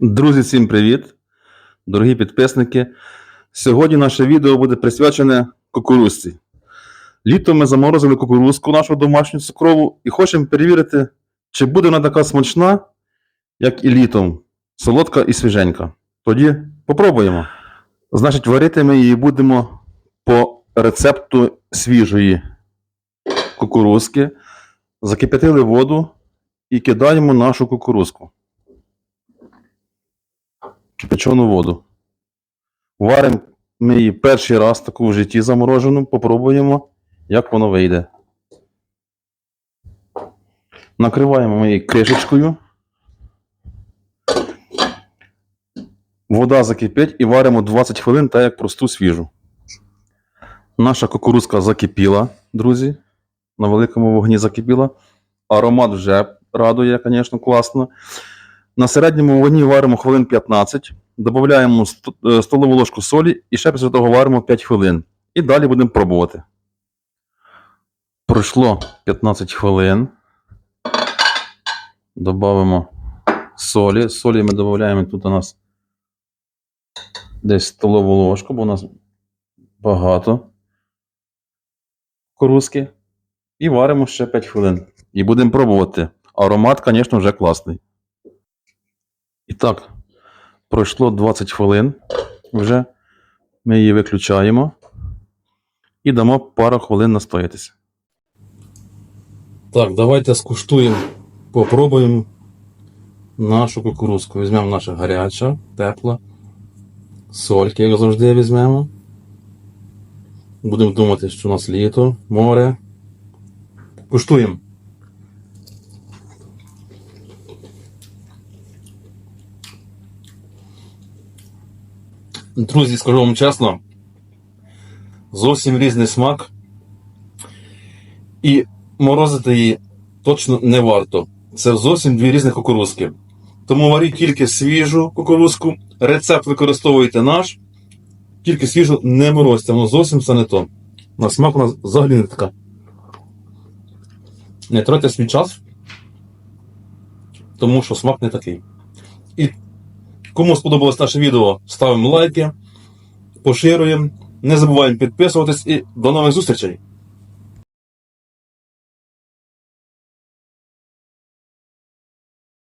Друзі, всім привіт! Дорогі підписники. Сьогодні наше відео буде присвячене кукурузці. Літом ми заморозили кукурузку нашу домашню цукрову і хочемо перевірити, чи буде вона така смачна, як і літом, солодка і свіженька. Тоді попробуємо. Значить, варити ми її будемо по рецепту свіжої кукурузки. Закип'ятили воду і кидаємо нашу кукурузку кипячену воду. Варимо ми її перший раз таку в житті заморожену, попробуємо, як воно вийде. Накриваємо ми її кришечкою. Вода закипить і варимо 20 хвилин, так як просту свіжу. Наша кукурузка закипіла, друзі. На великому вогні закипіла. Аромат вже радує, звісно, класно. На середньому вогні варимо хвилин 15, додаємо е, столову ложку солі і ще після того варимо 5 хвилин. І далі будемо пробувати. Пройшло 15 хвилин. Добавимо солі. Солі ми додаємо тут у нас десь столову ложку, бо у нас багато кукурузки. І варимо ще 5 хвилин. І будемо пробувати. Аромат, звісно, вже класний. І так, пройшло 20 хвилин вже. Ми її виключаємо і дамо пару хвилин настоятися. Так, давайте скуштуємо, попробуємо нашу кукурузку. Візьмемо наша гаряча, тепла. Сольки, як завжди, візьмемо. Будемо думати, що у нас літо, море. Куштуємо. Друзі, скажу вам чесно, зовсім різний смак. І морозити її точно не варто. Це зовсім дві різні кукурузки. Тому варіть тільки свіжу кукурузку, рецепт використовуйте наш, тільки свіжу не морозьте, воно зовсім все не то. На смак у нас взагалі не така. Не тратьте свій час, тому що смак не такий. І Кому сподобалось наше відео, ставимо лайки, поширюємо, не забуваємо підписуватись і до нових зустрічей!